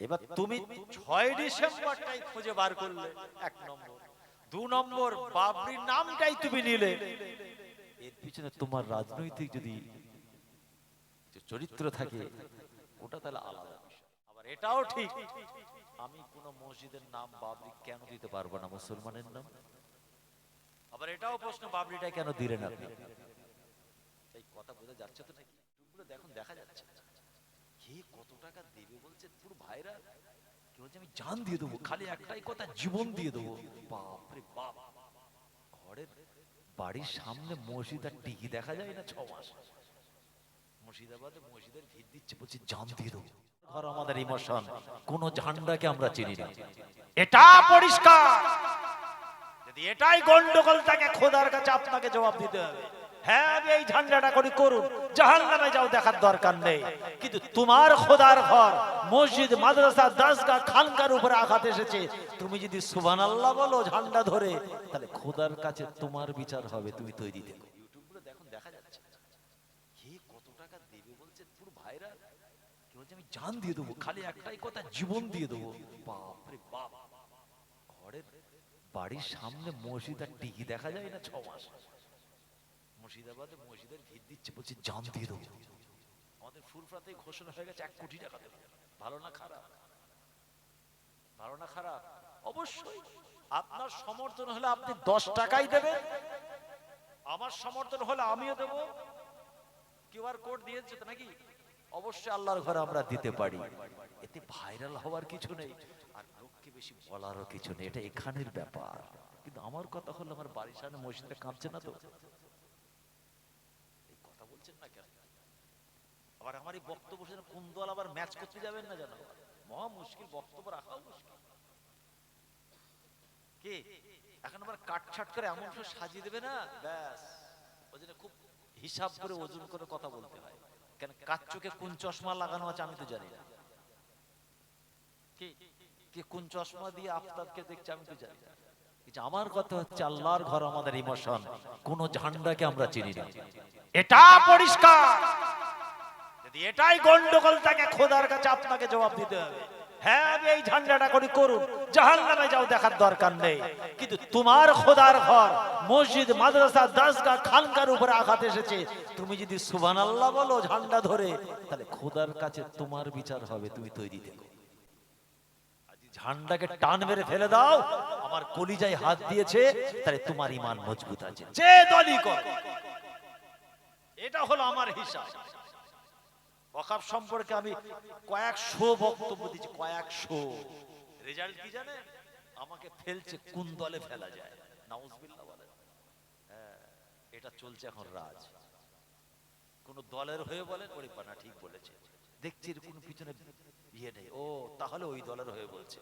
এবার তুমি ছয় ডিসেম্বরটাই খুঁজে বার করলে এক নম্বর। দু নম্বর বাবরির নামটাই তুমি নিলে। এর পিছনে তোমার রাজনৈতিক যদি চরিত্র থাকে ওটা তাহলে আলাদা বিষয়। আবার এটাও ঠিক। আমি কোন মসজিদের নাম বাবরি কেন দিতে পারব না মুসলমানের নাম? আবার এটাও প্রশ্ন বাবরিটা কেন দিলেন আপনি? এই কথা বোঝা যাচ্ছে তো নাকি? দেখুন দেখা যাচ্ছে। কে কত টাকা দেবে বলছে পুরো ভাইরা, কি বলছে, আমি জান দিয়ে দেবো, খালি একটাই কথা, জীবন দিয়ে দেবো। বাপরে বাপ। ঘরের বাড়ির সামনে মসজিদ আর টিকি দেখা যায় না ছ মাস। মুর্শিদাবাদে মসজিদের ভিড় দিচ্ছে, বলছে, জান দিয়ে দেবো। ঘর আমাদের ইমোশন, কোন ঝান্ডাকে আমরা চিনি না। এটা পরিষ্কার। যদি এটাই গন্ডগোল থাকে খোদার কাছে আপনাকে জবাব দিতে হবে। হ্যাঁ আমি তোমার ঘর উপরে আঘাত এসেছে। তুমি যদি ঝান্ডা ধরে, তাহলে খোদার কাছে তোমার বিচার হবে, তুমি তৈরি দেখো জান দিয়ে দেবো, খালি একটাই কথা, জীবন দিয়ে দেবো। বাড়ির সামনে মসজিদ আর টিকি দেখা যায় না ছ মাস। মুর্শিদাবাদে মসজিদের ভিড় দিচ্ছে বলছে, জান দিয়ে দেবো। আমাদের ফুরফাতে ঘোষণা হয়ে গেছে, এক কোটি টাকা দেবো। ভালো না খারাপ? ভালো না খারাপ? অবশ্যই। আপনার সমর্থন হলে আপনি দশ টাকাই দেবেন। আমার সমর্থন হলে আমিও দেব। কিউআর কোড দিয়েছে নাকি? অবশ্যই আল্লাহর ঘরে আমরা দিতে পারি। এতে ভাইরাল হওয়ার কিছু নেই। আর লোককে বেশি বলারও কিছু নেই। এটা এখানের ব্যাপার। কিন্তু আমার কথা হলো, আমার বাড়ির সামনে মসজিদটা কাঁপছে না তো এই কথা বলছেন না কেন আবার আমার এই বক্তব্য শুনে কোন দল আবার ম্যাচ করতে যাবেন না জানো মহা মুশকিল, বক্তব্য রাখাও মুশকিল। কে? এখন আবার কাটছাট করে এমন সব সাজিয়ে দেবে না? ব্যাস। ওই জন্য খুব হিসাব করে ওজন করে কথা বলতে হয়। কেন কার চোখে কোন চশমা লাগানো আছে আমি তো জানি না। কে? কোন চশমা দিয়ে আফতাবকে দেখছে আমি তো জানি না। আমার কথা হচ্ছে আল্লাহর ঘর, আমাদের ইমোশন কোন ঝান্ডাকে আমরা চিনি না। এটা পরিষ্কার! যদি এটাই গন্ডগোল থাকে খোদার কাছে আপনাকে জবাব দিতে হবে। হ্যাঁ এই ঝান্ডাটা করে, করুন। জাহান নামে যাও, দেখার দরকার নেই। কিন্তু তোমার খোদার ঘর, মসজিদ, মাদ্রাসা দাসগা খানকার উপরে আঘাত এসেছে। তুমি যদি সুবান আল্লাহ বলো ঝান্ডা ধরে, তাহলে খোদার কাছে তোমার বিচার হবে, তুমি তৈরি দেখো ঝান্ডাকে টান মেরে ফেলে দাও, আমার কলিজায় হাত দিয়েছে, তাহলে তোমার ইমান মজবুত আছে। যে দলই কর, এটা হলো আমার হিসাব। ওয়াকাফ সম্পর্কে আমি কয়েকশো বক্তব্য দিচ্ছি কয়েকশো। রেজাল্ট কি জানেন? আমাকে ফেলছে, কোন দলে ফেলা যায়? নাউজবিল্লাহ বলে হ্যাঁ এটা চলছে এখন রাজ। কোন দলের হয়ে বলেন, ওরে পানা, ঠিক বলেছে। দেখছি কোনো পিছনে ইয়ে নেই। ও, তাহলে ওই দলের হয়ে বলছে।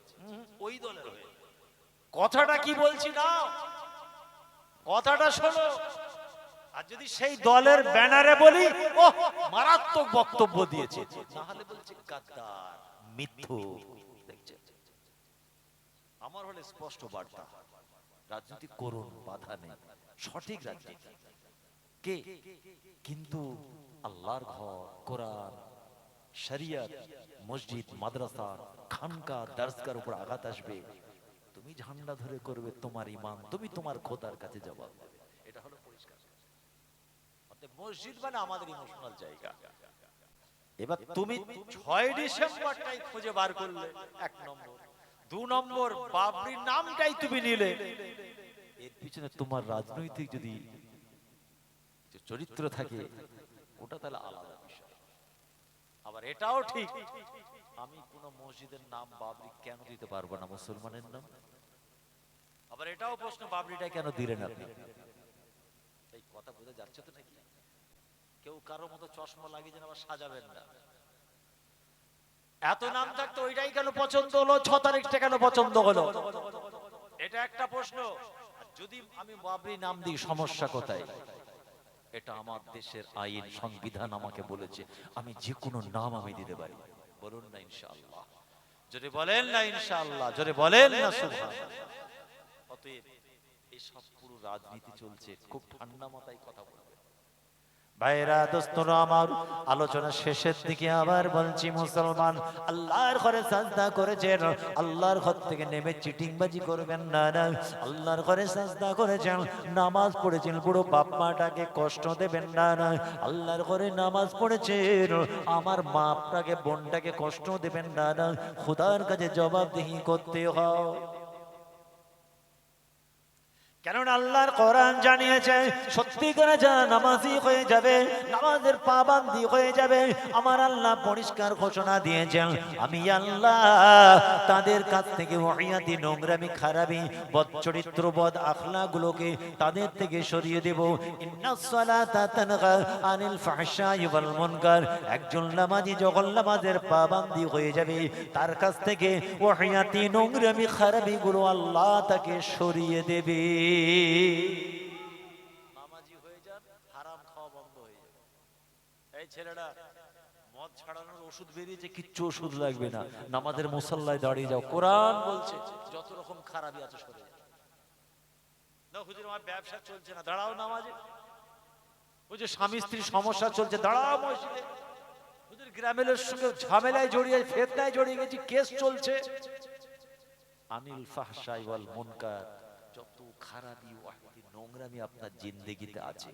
ওই দলের হয়ে। কথাটা কি বলছি না? কথাটা শোনো। আর যদি সেই দলের ব্যানারে বলি ও মারাত্মক বক্তব্য দিয়েছে। তাহলে বলছে গাদ্দার মিথ্যু। আমার হলে স্পষ্ট বার্তা রাজনীতি করুন বাধা নেই। সঠিক রাজনীতি। কে? কিন্তু আল্লাহর ঘর কোরআন শরিয়ত মসজিদ মাদ্রাসা খানকা দার্সগার উপর আঘাত আসবে। তুমি ঝান্ডা ধরে করবে তোমার ইমান তুমি তোমার খোদার কাছে জবাব দেবে এটা হলো পরিষ্কার অতএব মসজিদ মানে আমাদের ইমোশনাল জায়গা। এবার তুমি ছয় ডিসেম্বরটাই খুঁজে বার করলে এক নম্বর। দু নম্বর বাবরির নামটাই তুমি নিলে। এর পিছনে তোমার রাজনৈতিক যদি চরিত্র থাকে ওটা তাহলে আলাদা বিষয়। আবার এটাও ঠিক আমি কোন মসজিদের নাম বাবরি কেন দিতে পারব না মুসলমানের নাম? আবার এটাও প্রশ্ন বাবরিটা কেন দিলেন আপনি? এই কথা বোঝা যাচ্ছে তো নাকি? কেউ কারও মতো চশমা লাগিয়ে যেন আবার সাজাবেন না। এত নাম থাকতো ওইটাই কেন পছন্দ হলো? ছ তারিখটা কেন পছন্দ হলো? এটা একটা প্রশ্ন। যদি আমি বাবরি নাম দিই সমস্যা কোথায়? এটা আমার দেশের আইন সংবিধান আমাকে বলেছে। আমি যে কোনো নাম আমি দিতে পারি। বলুন না ইনশাআল্লাহ। যদি বলেন না ইনশাআল্লাহ। যদি বলেন না সুবহানাল্লাহ। অতএব এই সব পুরো রাজনীতি চলছে। খুব ঠান্ডা মাথায় কথা বলবে ভাইরা, দোস্তরা, আমার আলোচনা শেষের দিকে আবার বলছি, মুসলমান, আল্লাহর ঘরে সাজদা করেছেন। আল্লাহর ঘর থেকে নেমে চিটিংবাজি করবেন না না। আল্লাহর ঘরে সাজদা করেছেন, নামাজ পড়েছেন পুরো বাপ মাটাকে কষ্ট দেবেন না না। আল্লাহর ঘরে নামাজ পড়েছেন, আমার মাপটাকে বোনটাকে কষ্ট দেবেন না না। খুদার কাছে জবাবদিহি করতে হয়। কেননা আল্লাহর কোরআন জানিয়েছে, সত্যি করে যারা নামাজি হয়ে যাবে, নামাজের পাবান্দি হয়ে যাবে, আমার আল্লাহ পরিষ্কার ঘোষণা দিয়েছেন, আমি আল্লাহ তাদের কাছ থেকে ওহিয়াতি নোংরামি, খারাপি বদ চরিত্র বদ আখলা গুলোকে তাদের থেকে সরিয়ে দেব। আনিল ওয়াল মুনকার, একজন নামাজি যখন নামাজের পাবান্দি হয়ে যাবে, তার কাছ থেকে ওহিয়াতি নোংরামি খারাপি গুলো আল্লাহ তাকে সরিয়ে দেবে। স্বামী স্ত্রীর সমস্যা চলছে, দাঁড়াও মসজিদে। গ্রামের সঙ্গে ঝামেলায় জড়িয়ে, ফেতনায় জড়িয়ে গেছি, কেস চলছে। আনিল যত খারাপি ওয়াহিদি নোংরামি আপনার জিন্দেগিতে আছে,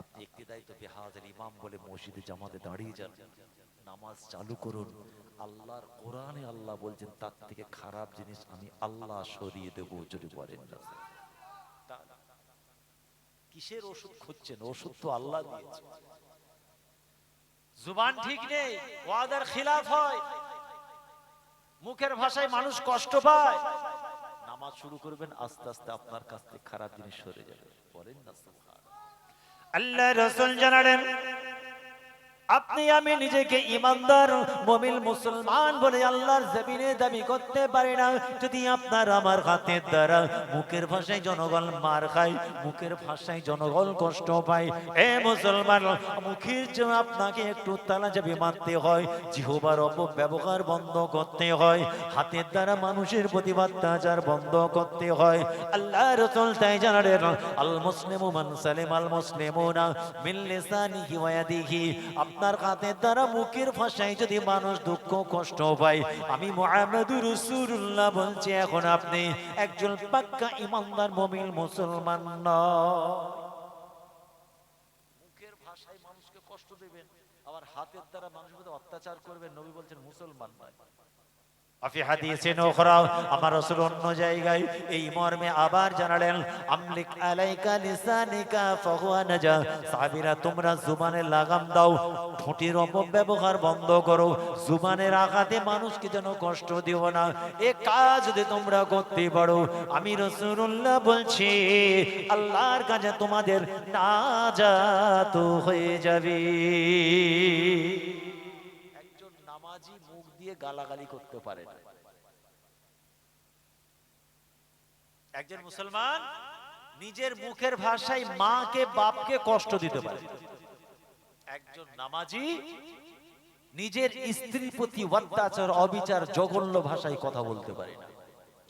আপনি একটি দায়িত্ব বেহাজের ইমাম বলে মসজিদে জামাতে দাঁড়িয়ে যান। নামাজ চালু করুন। আল্লাহর কোরআনে আল্লাহ বলছেন, তার থেকে খারাপ জিনিস আমি আল্লাহ সরিয়ে দেবো যদি বলেন না। কিসের ওষুধ খুঁজছেন? ওষুধ তো আল্লাহ দিয়েছে। জুবান ঠিক নেই, ওয়াদার খিলাফ হয়। মুখের ভাষায় মানুষ কষ্ট পায়। নামাজ শুরু করবেন, আস্তে আস্তে আপনার কাছ থেকে খারাপ জিনিস সরে যাবে। বলেন না আল্লাহ রসুল জানালেন আপনি আমি নিজেকে ইমানদার মমিল মুসলমান বলে আল্লাহর জমিনে দাবি করতে পারি না। যদি আপনার আমার হাতের দ্বারা মুখের ভাষায় জনগণ মার খায়, মুখের ভাষায় জনগণ কষ্ট পায়, এ মুসলমান, মুখের জন্য আপনাকে একটু তালা যাবি মানতে হয় জিহবার অপব্যবহার বন্ধ করতে হয়, হাতের দ্বারা মানুষের প্রতি অত্যাচার বন্ধ করতে হয়। আল্লাহ রসুল তাই জানালেন আল মুসলিমু মান সালিম আল মুসলিমুনা মিন লিসানিহি ওয়া ইয়াদিহি। আপনার হাতের দ্বারা মুখের ভাষায় যদি মানুষ দুঃখ, কষ্ট পায়, আমি মোহাম্মদুর রসুল্লাহ বলছি, এখন আপনি একজন পাক্কা ইমানদার মমিল মুসলমান ন। মুখের ভাষায় কষ্ট দেবেন, আবার হাতের দ্বারা মানুষের অত্যাচার করবেন, নবী বলছেন মুসলমান নয়। আফি হাদিসিন উখরা আমার রাসূল অন্য জায়গায় এই মর্মে আবার জানালেন আমলিক আলাইকা লিসানিকা ফাহুয়া নাজা সাহাবীরা তোমরা জুবানে লাগাম দাও ঠোঁটের অপব্যবহার বন্ধ করো জুবানের আঘাতে মানুষকে যেন কষ্ট দিও না। এ কাজ যদি তোমরা করতে পারো আমি রাসূলুল্লাহ বলছি আল্লাহর কাছে তোমাদের নাজাত হয়ে যাবে। গালাগালি করতে পারে। না একজন মুসলমান নিজের মুখের ভাষায় মাকে বাপকে কষ্ট দিতে পারে। একজন নামাজি নিজের স্ত্রীর প্রতি অত্যাচার অবিচার জঘন্য ভাষায় কথা বলতে পারে না।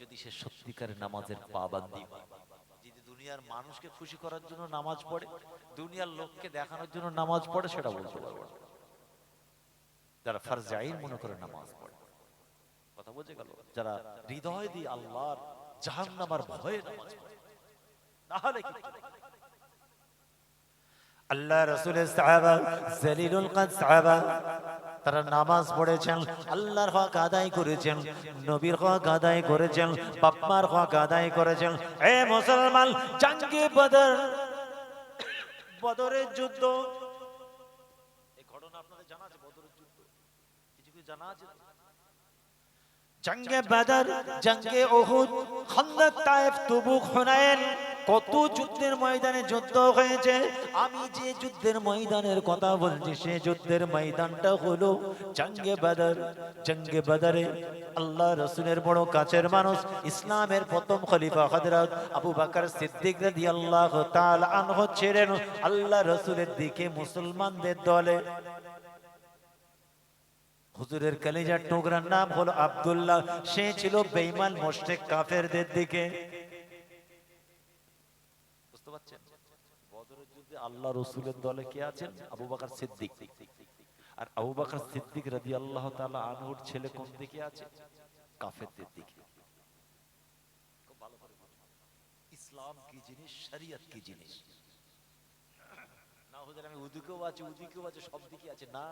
যদি সে সত্যিকারের নামাজের পাবান্দি হয় যদি দুনিয়ার মানুষকে খুশি করার জন্য নামাজ পড়ে দুনিয়ার লোককে দেখানোর জন্য নামাজ পড়ে সেটা বলতে পারব না। যারা ফারজে আইন মনে করে নামাজ পড়ে। কথা বোঝে গেল? যারা হৃদয় দিয়ে আল্লাহর জাহান্নামার ভয়ে নামাজ পড়ে। তাহলে কি? আল্লাহ রসুলের সাহাবা জলিলুল কাদ সাহাবা তারা নামাজ পড়েছেন আল্লাহর হক আদায় করেছেন নবীর হক আদায় করেছেন বাপমার হক আদায় করেছেন। এ মুসলমান জাঙ্গে বদর বদরের যুদ্ধ আপনাদের জানা আছে বদরের যুদ্ধ কিছু কিছু জানা আছে? জঙ্গে বাদর, জঙ্গে ওহুদ খন্দক তায়েফ, তুবুক হুনাইন, কত যুদ্ধের ময়দানে যুদ্ধ হয়েছে। আমি যে যুদ্ধের ময়দানের কথা বলছি, সে যুদ্ধের ময়দানটা হলো জঙ্গে বাদর। জঙ্গে বাদরে আল্লাহ রসুলের বড় কাছের মানুষ, ইসলামের প্রথম খলিফা হযরত আবু বকর সিদ্দিক রাদিয়াল্লাহু তাআলা আনহু ছিলেন। আল্লাহ রসুলের দিকে মুসলমানদের দলে হুজুরের কালিজার টুকরার নাম হলো আব্দুল্লাহ। সে ছিল বেঈমান, মুশরিক, কাফেরদের দিকে। বুঝতে বদরের যুদ্ধে আল্লাহ রসুলের দলে কে আছেন? আবু সিদ্দিক। আর আবু সিদ্দিক রাজি আল্লাহ তাআলা আনহুর ছেলে কোন দিকে আছে? কাফেরদের দিকে। ইসলাম কি জিনিস, শরিয়ত কি জিনিস? না হুজুর, আমি উদিকেও আছে উদিকেও আছে, সব দিকে আছে। না।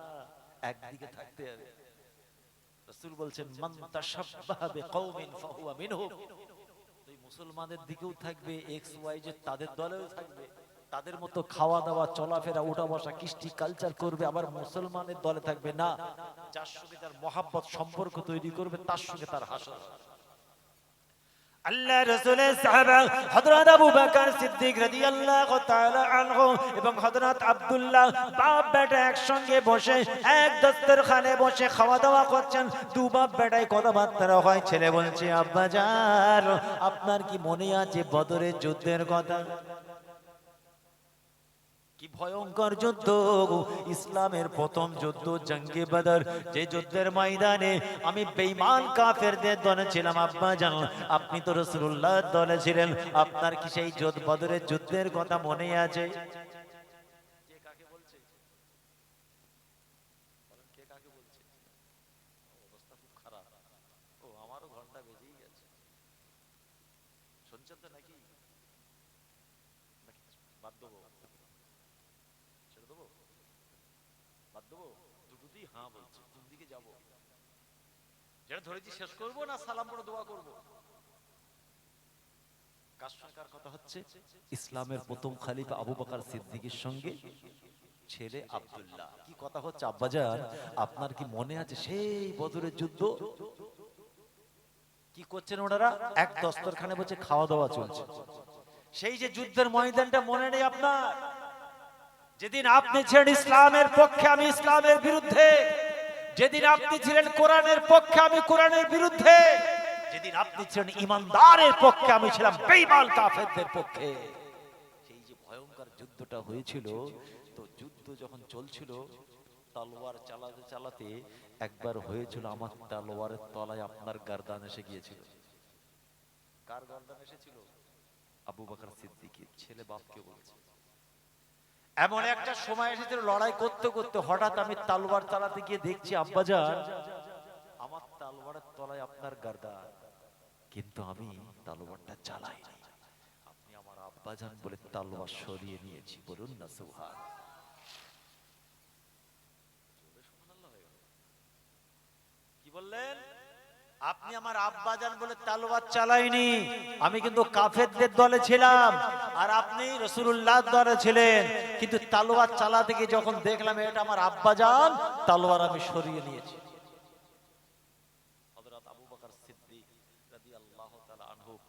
একদিকে থাকতে হবে। রাসূল বলছেন, মান তাশাব্বাহা বিকওমিন ফাহুয়া মিনহুম তুই মুসলমানদের দিকেও থাকবে এক্স ওয়াই যে তাদের দলেও থাকবে। তাদের মতো খাওয়া দাওয়া চলাফেরা উঠা বসা কৃষ্টি কালচার করবে, আবার মুসলমানের দলে থাকবে না। যার সঙ্গে তার মহাব্বত, সম্পর্ক তৈরি করবে, তার সঙ্গে তার হাসর আল্লাহ রসুলের সাহাবা আবু বকর সিদ্দিক রাদিয়াল্লাহু তাআলা আনহু এবং হযরত আব্দুল্লাহ বাপ বেটা একসঙ্গে বসে এক দস্তরখানে বসে খাওয়া দাওয়া করছেন। দু বাপ বেটায় কথাবার্তা হয়। ছেলে বলছে আব্বাজার আপনার কি মনে আছে বদরের যুদ্ধের কথা? কি ভয়ঙ্কর যুদ্ধ? ইসলামের প্রথম যুদ্ধ জঙ্গে বদর। যে যুদ্ধের ময়দানে আমি বেঈমান কাফেরদের দলে ছিলাম, আব্বা জান। আপনি তো রসুল্লাহ দলে ছিলেন। আপনার কি সেই যোধ বদরের যুদ্ধের কথা মনে আছে কে কাকে বলছে বলেন কে কাকে বলছে অবস্থা খুব খারাপ ও আমারও ঘণ্টা বেজেই গেছে শুনছেন তো নাকি নাকি বাদ দেবো ছেড়ে দেবো বাদ দেবো দুটোতেই হ্যাঁ বলছে কোন দিকে যাব যেটা ধরেছি শেষ করব না, সালাম পড়ে দোয়া করব। কার কথা হচ্ছে? ইসলামের প্রথম খালিফা আবু বকর সিদ্দিকের সঙ্গে ছেলে আব্দুল্লাহ। কি কথা হচ্ছে আব্বাজান আপনার কি মনে আছে সেই বদরের যুদ্ধ? কি করছেন ওনারা? এক দস্তরখানে বসে খাওয়া দাওয়া চলছে। সেই যে যুদ্ধের ময়দানটা মনে নেই আপনার। যেদিন আপনি ছিলেন ইসলামের পক্ষে, আমি ইসলামের বিরুদ্ধে। যেদিন আপনি ছিলেন কোরআনের পক্ষে, আমি কোরআনের বিরুদ্ধে। যেদিন আপনি ছিলেন ইমানদারের পক্ষে, আমি ছিলাম বেঈমান কাফেরদের পক্ষে। সেই যে ভয়ঙ্কর যুদ্ধটা হয়েছিল, তো যুদ্ধ যখন চলছিল, তলোয়ার চালাতে চালাতে একবার হয়েছিল আমার তলোয়ারের তলায় আপনার গারদান এসে গিয়েছিল। কার গারদান এসেছিল? আবু বকর সিদ্দিকী ছেলে বাপকে বলছে। এমন একটা সময় এসেছিল লড়াই করতে করতে হঠাৎ আমি তালওয়ার চালাতে গিয়ে দেখছি, আব্বাজান, আমার তালওয়ারের তলায় আপনার গার্দান কিন্তু আমি তালওয়ারটা চালাইনি আপনি আমার আব্বাজান বলে তালওয়ার সরিয়ে নিয়েছি, বলুন না সুহান কি বললেন? আপনি আমার আব্বাজান বলে তালোয়ার চালাইনি। আমি কিন্তু কাফেরদের দলে ছিলাম। আর আপনি রসুল্লাহ দলে ছিলেন। কিন্তু তালোয়ার চালাতে গিয়ে যখন দেখলাম এটা আমার আব্বাজান, তালোয়ার আমি সরিয়ে নিয়েছি।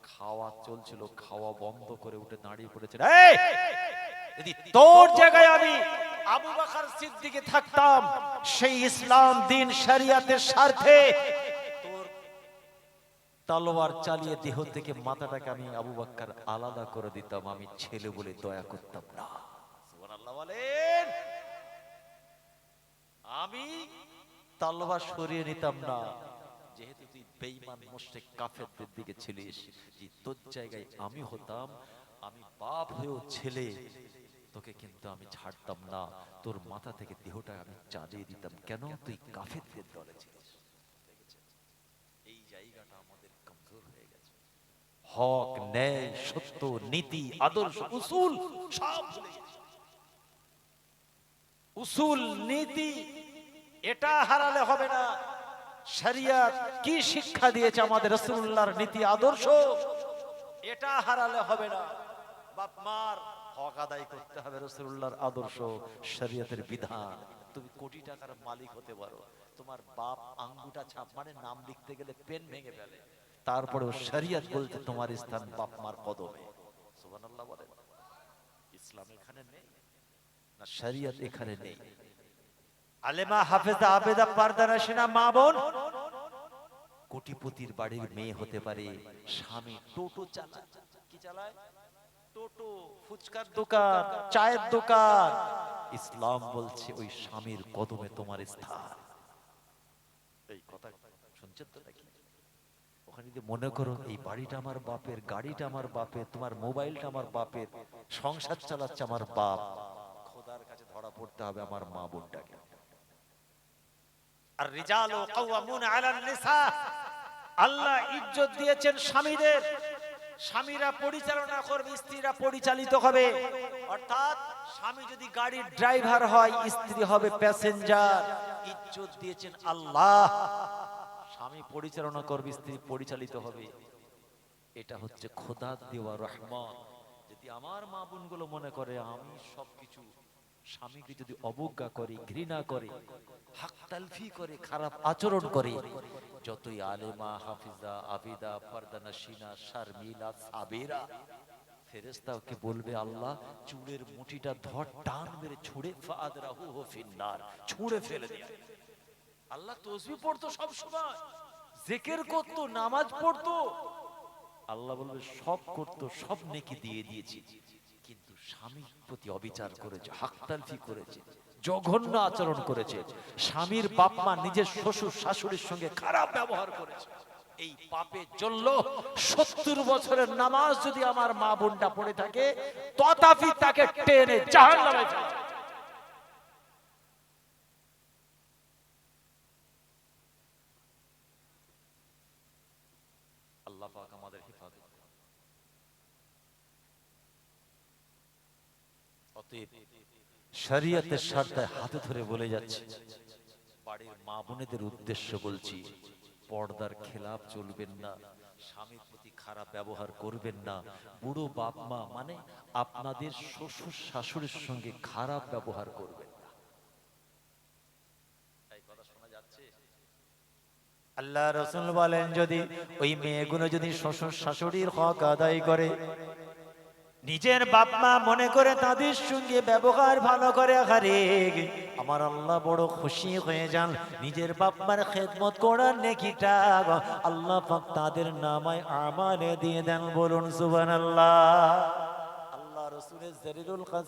খাওয়া চলছিল, খাওয়া বন্ধ করে উঠে দাঁড়িয়ে পড়েছেন। এই, যদি তোর জায়গায় আমি আবু বকর সিদ্দিকে থাকতাম, সেই ইসলাম, দিন, শরিয়াতের স্বার্থে তলোয়ার চালিয়ে দেহ থেকে মাথাটাকে আমি আবু বাক্কার আলাদা করে দিতাম, আমি ছেলে বলে দয়া করতাম না। আমি তলোয়ার সরিয়ে নিতাম না। যেহেতু তুই বেঈমান, মুশরিক, কাফেরদের দিকে ছিলিস, যে তোর জায়গায় আমি হতাম, আমি বাপ হয়েও ছেলে, তোকে কিন্তু আমি ছাড়তাম না। তোর মাথা থেকে দেহটা আমি চালিয়ে দিতাম। কেন? তুই কাফেরদের দলে ছিলিস দেখেছেন? এই জায়গাটা আমাদের কমজোর হয়ে গেছে হক, ন্যায়, সত্য, নীতি, আদর্শ, উসুল, সব উসুল, নীতি, এটা হারালে হবে না। শরিয়ত কি শিক্ষা দিয়েছে আমাদের রাসূলুল্লাহর নীতি, আদর্শ? এটা হারালে হবে না। বাপ মার হক আদায় করতে হবে রাসূলুল্লাহর আদর্শ, শরীয়তের বিধান। তুমি কোটি টাকার মালিক হতে পারো। তোমার বাপ আঙ্গুটা ছাপ মানে নাম লিখতে গেলে পেন ভেঙে ফেলে। তারপরে শরীয়ত বলতে তোমার স্থান বাপ মার কদমে। সুবহানাল্লাহ বলেন ইসলাম এখানে নেই, না শরীয়ত এখানে নেই। আলেমা হাফেজা আবেদা সেনা মা বোন, কোটিপতির বাড়ির মেয়ে হতে পারে, স্বামী টোটো চালায়। কি চালায়? টোটো, ফুচকার দোকান, চায়ের দোকান। ইসলাম বলছে, ওই স্বামীর কদমে তোমার স্থান। এই কথা শুনছেন তো নাকি? একটুখানি যদি মনে করো এই বাড়িটা আমার বাপের, গাড়িটা আমার বাপের, তোমার মোবাইলটা আমার বাপের, সংসার চালাচ্ছে আমার বাপ, খোদার কাছে ধরা পড়তে হবে আমার মা বোনটাকে। আর রিজালু কাওয়ামুন আলান নিসা, আল্লাহ ইজ্জত দিয়েছেন স্বামীদের। স্বামীরা পরিচালনা করবে, স্ত্রীরা পরিচালিত হবে। অর্থাৎ স্বামী যদি গাড়ির ড্রাইভার হয়, স্ত্রী হবে প্যাসেঞ্জার। ইজ্জত দিয়েছেন আল্লাহ। স্বামী পরিচালনা করবে, স্ত্রী, পরিচালিত হবে। এটা হচ্ছে খোদা দেওয়া রহমত যদি আমার মা বোনগুলো মনে করে, আমি সবকিছু স্বামীকে যদি অবজ্ঞা করে, ঘৃণা করে, হাক তালফি করে, খারাপ আচরণ করে, যতই আলেমা, হাফিজা, আবিদা ফারদানা সিনা শারমিলা, সাবেরা ফেরেস্তাকে বলবে, আল্লাহ, চুলের মুঠিটা ধর, টান মেরে ছুঁড়ে ফাদ রাহু হো ফিন্নার ছুঁড়ে ফেলে দিয়ে আল্লাহ তসবি পড়তো সব সময়, জেকের করতো, নামাজ পড়তো। আল্লাহ বলবে, সব করতো, সব নেকি দিয়ে দিয়েছি। কিন্তু স্বামীর প্রতি অবিচার করেছে হাকতালফি করেছে, জঘন্য আচরণ করেছে। স্বামীর বাপ মা নিজের শ্বশুর, শাশুড়ির সঙ্গে খারাপ ব্যবহার করেছে। এই পাপে চলল সত্তর বছরের নামাজ যদি আমার মা বোনটা পড়ে থাকে, তথাপি তাকে টেনে জাহান নামে আল্লাহ পাক আমাদের হেফাজত করুন। অতএব শরীয়তের স্বার্থে হাতে ধরে বলে যাচ্ছে। বাড়ির মা বোনেদের উদ্দেশ্য বলছি, পর্দার খেলাপ চলবেন না, স্বামীর প্রতি খারাপ ব্যবহার করবেন না, বুড়ো বাপ মা মানে আপনাদের শ্বশুর শাশুড়ির সঙ্গে খারাপ ব্যবহার করবেন আল্লাহ রসুল বলেন, যদি ওই মেয়েগুলো যদি শ্বশুর শাশুড়ির হক আদায় করে নিজের বাপ মা মনে করে তাদের সঙ্গে ব্যবহার ভালো করে হারে আমার আল্লাহ বড় খুশি হয়ে যান। নিজের বাপ মার খেদমত করার নেকিটা আল্লাহ পাক তাদের নামায় আমানে দিয়ে দেন, বলুন সুবান আল্লাহ খান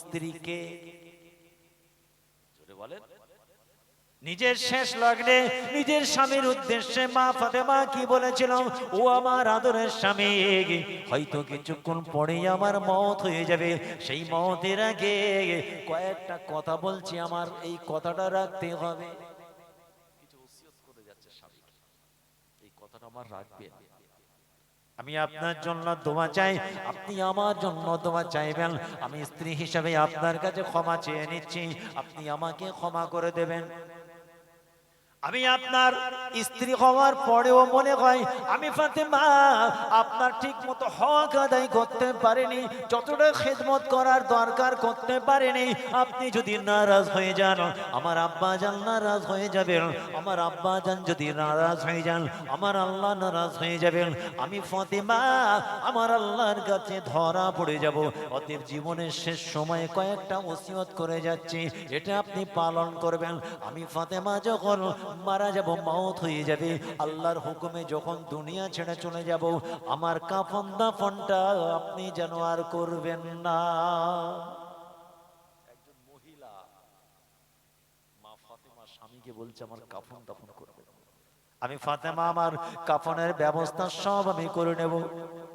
স্ত্রীকে বলেন। নিজের শেষ লগ্নে নিজের স্বামীর উদ্দেশ্যে মা ফাতেমা কি বলেছিল? ও আমার আদরের স্বামী, হয়তো কিছুক্ষণ পরেই আমার মত হয়ে যাবে। সেই মতের আগে কয়েকটা কথা বলছি, আমার এই কথাটা রাখতে হবে। এই কথাটা আমার রাখবেন আমি আপনার জন্য দোয়া চাই, আপনি আমার জন্য দোয়া চাইবেন। আমি স্ত্রী হিসাবে আপনার কাছে ক্ষমা চেয়ে নিচ্ছি, আপনি আমাকে ক্ষমা করে দেবেন। আমি আপনার স্ত্রী হওয়ার পরেও মনে হয় আমি ফাতেমা। আপনার ঠিক মতো হক আদায় করতে পারেনি, যতটা খেদমত করার দরকার করতে পারেনি। আপনি যদি নারাজ হয়ে যান, আমার আব্বা জান নারাজ হয়ে যাবেন, আমার আব্বা জান যদি নারাজ হয়ে যান, আমার আল্লাহ নারাজ হয়ে যাবেন। আমি ফাতেমা, আমার আল্লাহর কাছে ধরা পড়ে যাব। অতএব জীবনের শেষ সময়ে কয়েকটা ওসিয়ত করে যাচ্ছি এটা আপনি পালন করবেন। আমি ফাতেমা যখন মারা যাব মৌত হয়ে যাবে। আল্লাহর হুকুমে যখন দুনিয়া ছেড়ে চলে যাব, আমার কাফন দাফনটা আপনি যেন আর করবেন না। একজন মহিলা, মা ফাতেমা স্বামীকে বলছে, আমার কাফন দাফন করবে আমি, ফাতেমা, আমার কাফনের ব্যবস্থা সব আমি করে নেব।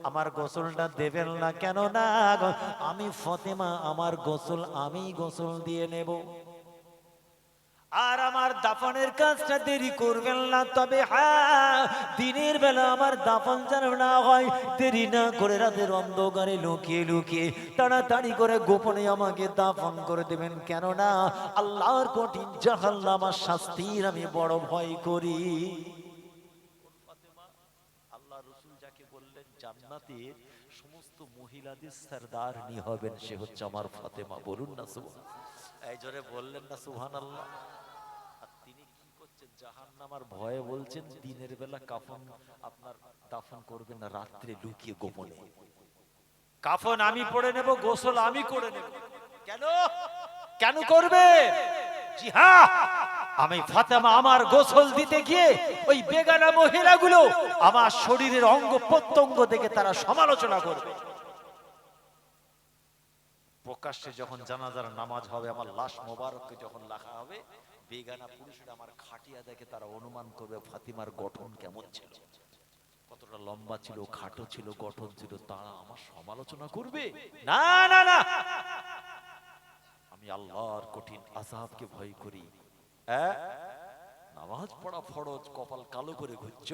আমার গোসলটা দেবেন না কেন না আমি ফতেমা, আমার গোসল আমি গোসল দিয়ে নেব। আর আমার দাফনের কাজটা দেরি করবেন না, তবে হ্যাঁ দিনের বেলা আমার দাফন যেন না হয়, দেরি না করে রাতের অন্ধকারে লুকিয়ে লুকিয়ে তাড়াতাড়ি করে গোপনে আমাকে দাফন করে দেবেন। কেননা আল্লাহর কঠিন জাহাল্লামার শাস্তির আমি বড় ভয় করি। আল্লাহ রসুল যাকে বললেন, জান্নাতের সমস্ত মহিলাদের সরদার নি হবেন, সে হচ্ছে আমার ফাতেমা। বলুন না সুবহান এই জোরে বললেন না সুহান আল্লাহ আর তিনি কি করছেন ভয়ে বলছেন, দিনের বেলা কাফন আপনার দাফন করবেন না, রাত্রে লুকিয়ে গোপনে। কাফন আমি পড়ে নেব, গোসল আমি করে নেব। কেন? কেন করবে? হ্যাঁ। আমি ফাতেমা আমার গোসল দিতে গিয়ে ওই বেগানা মহিলাগুলো আমার শরীরের অঙ্গ প্রত্যঙ্গ দেখে তারা সমালোচনা করবে। প্রকাশ্যে যখন জানাজার নামাজ হবে, আমার লাশ মোবারককে যখন লেখা হবে বেগানা পুরুষেরা আমার খাটিয়া দেখে তারা অনুমান করবে, ফাতিমার গঠন কেমন ছিল? কতটা লম্বা ছিল, খাটো ছিল, গঠন ছিল, তারা আমার সমালোচনা করবে? না না না! আমি আল্লাহর কঠিন আজাবকে ভয় করি? নামাজ পড়া ফরজ, কপাল কালো করে ঘুরছ?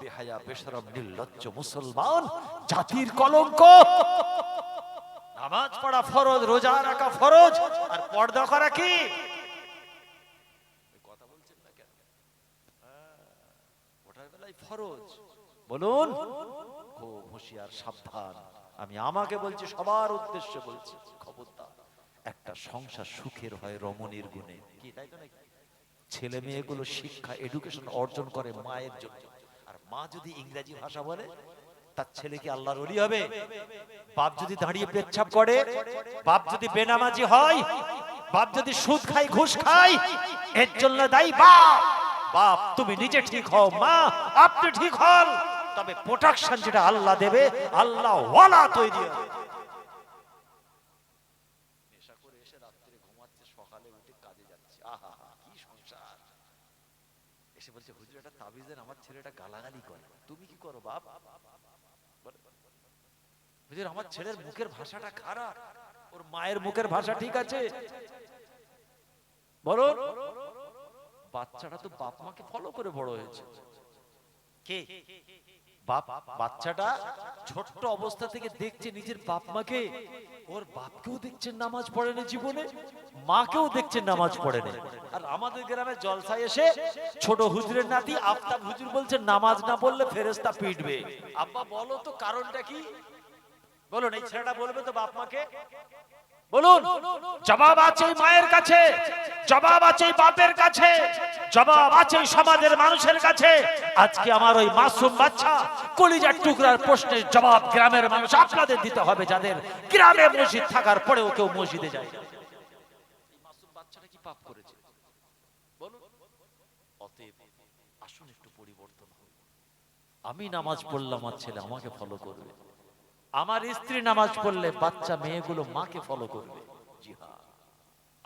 বেহায়া, বেশরম, নির্লজ্জ মুসলমান, জাতির কলঙ্ক! নামাজ পড়া ফরজ, রোজা রাখা ফরজ, আর পর্দা করা কি কথা বলছেন না কেন হ্যাঁ, ওটার বেলায় ফরজ বলুন, খুব হুঁশিয়ার, সাবধান। আমি আমাকে বলছি, সবার উদ্দেশ্যে বলছি, খবরদার। একটা সংসার সুখের হয় রমণীর গুণে। কি, তাই তো নাকি? ছেলে মেয়েগুলো শিক্ষা এডুকেশন অর্জন করে মায়ের জন্য। আর মা যদি ইংরেজি ভাষা বলে, তার ছেলে কি আল্লাহর অলি হবে? বাপ যদি দাঁড়িয়ে পেচ্ছাপ করে, বাপ যদি বেনামাজি হয়, বাপ যদি সুদ খায়, ঘুষ খায়, এর জন্য দায়ী বাপ। বাপ, তুমি নিজে ঠিক হও, মা, আপনি ঠিক হন। তবে প্রোটেকশন যেটা আল্লাহ দেবে, আল্লাহ ওয়ালা তৈরি আমার ছেলের মুখের ভাষাটা খারাপ। ওর মায়ের মুখের ভাষা ঠিক আছে? বলো বাচ্চাটা তো বাপ মাকে ফলো করে বড় হয়েছে। কে? বাপ, বাচ্চাটা ছোট্ট অবস্থা থেকে দেখছে নিজের বাপ মাকে। ওর বাপকেও দেখছেন নামাজ পড়ে না জীবনে, মাকেও দেখছেন নামাজ পড়ে না। আর আমাদের গ্রামে জলসায় এসে ছোট হুজুরের নাতি আফতাব হুজুর বলছে, নামাজ না পড়লে ফেরেস্তা পিটবে। আব্বা, বলো তো কারণটা কি? বলুন, এই ছেলেটা বলবে তো বাপ মাকে? বলুন, জবাব আছে মায়ের কাছে, জবাব আছে বাপের কাছে, জবাব আছে সমাজের মানুষের কাছে। আজকে আমার ওই মাসুম বাচ্চা কলিজার টুকরার প্রশ্নের জবাব গ্রামের মানুষ আপনাদের দিতে হবে যাদের। গ্রামে মসজিদ থাকার পরেও কেউ মসজিদে যায় একটু পরিবর্তন আমি নামাজ পড়লাম আমার ছেলে আমাকে ফলো করবে। আমার স্ত্রী নামাজ পড়লে বাচ্চা মেয়েগুলো মাকে ফলো করবে। জি হ্যাঁ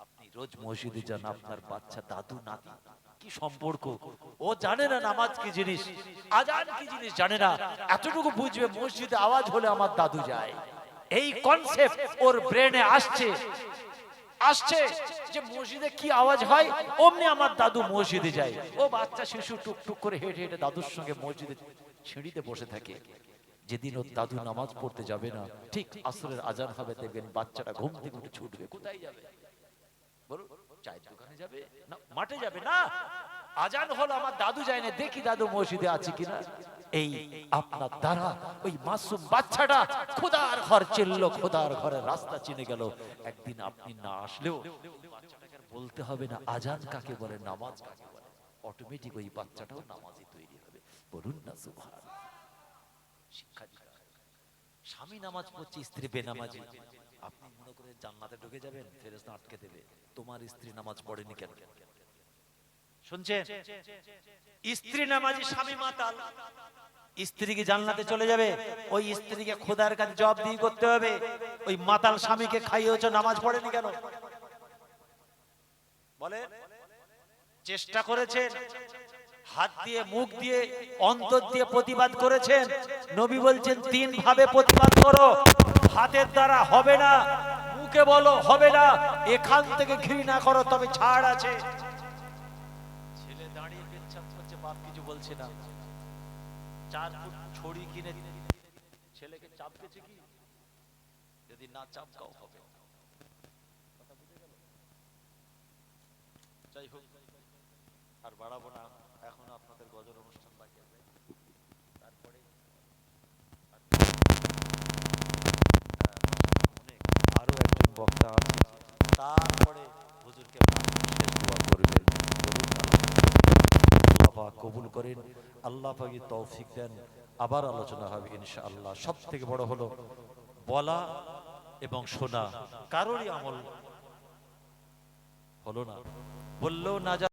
আপনি রোজ মসজিদে যান, আপনার বাচ্চা দাদু, নাতি, কি সম্পর্ক? ও জানে না নামাজ কি জিনিস, আজান কি জিনিস জানে না। এতটুকু বুঝবে, মসজিদে আওয়াজ হলে আমার দাদু যায়। এই কনসেপ্ট ওর ব্রেনে আসছে। আসছে যে মসজিদে কি আওয়াজ হয়, অমনি আমার দাদু মসজিদে যায়। ও বাচ্চা শিশু টুক টুক করে হেঁটে হেঁটে দাদুর সঙ্গে মসজিদে সিঁড়িতে বসে থাকে। যেদিন ওর দাদু নামাজ পড়তে যাবে না, ঠিক আসরের আজান হবে, দেখবেন বাচ্চাটা ঘুম থেকে উঠে ছুটবে। কোথায় যাবে? চায়ের দোকানে যাবে না, মাঠে যাবে? না! আজান হলো আমার দাদু যায় না দেখি দাদু মসজিদে আছে কিনা। এই আপনার দ্বারা ওই মাসুম বাচ্চাটা খোদার ঘর চিনলো, খোদার ঘরের রাস্তা চিনে গেল। একদিন আপনি না আসলেও বলতে হবে না, আজান কাকে বলে, নামাজ কাকে বলে। অটোমেটিক ওই বাচ্চাটাও নামাজে তৈরি হবে। বলুন না সুবহান। স্বামী নামাজ পড়ছে, স্ত্রী বেনামাজি। আপনি মনে করে জান্নাতে ঢুকে যাবেন, ফেরেশতা আটকে দেবে। তোমার স্ত্রী নামাজ পড়েনি কেন? শুনছেন? স্ত্রী নামাজি স্বামী মাতাল। স্ত্রী কি জান্নাতে চলে যাবে? ওই স্ত্রীকে খোদার কাছে জবাব দিয়ে করতে হবে। ওই মাতাল স্বামীকে খাইয়েছ, নামাজ পড়েনি কেন? বলে চেষ্টা করেছেন। হাত দিয়ে, মুখ দিয়ে, অন্তর দিয়ে প্রতিবাদ করেছেন। নবী বলছেন তিন ভাবে প্রতিবাদ করো হাতের দ্বারা হবে না মুখে বলো হবে না, এখান থেকে ঘৃণা করো, তবে ছাড় আছে। ছেলে দাঁড়িয়ে পেচ্ছাপ করছে, বাপ কিছু বলছে না। চার ফুট ছড়ি কিনে ছেলেকে চাপকেছে কি? যদি না চাপকাও হবে? যাই হোক, আর বাড়াবো না। এখন আপনাদের গজল অনুষ্ঠান বাকি আছে তারপরে আর- হ্যাঁ, অনেক আরও একজন বক্তা তারপরে হুজুরকে শেষ দোয়া করবেন। আল্লাহ কবুল করেন। আল্লাহ পাকি তৌফিক দেন। আবার আলোচনা হবে ইনশাআল্লাহ। সব থেকে বড় হলো বলা এবং শোনা। কারোরই আমল হলো না। বললেও না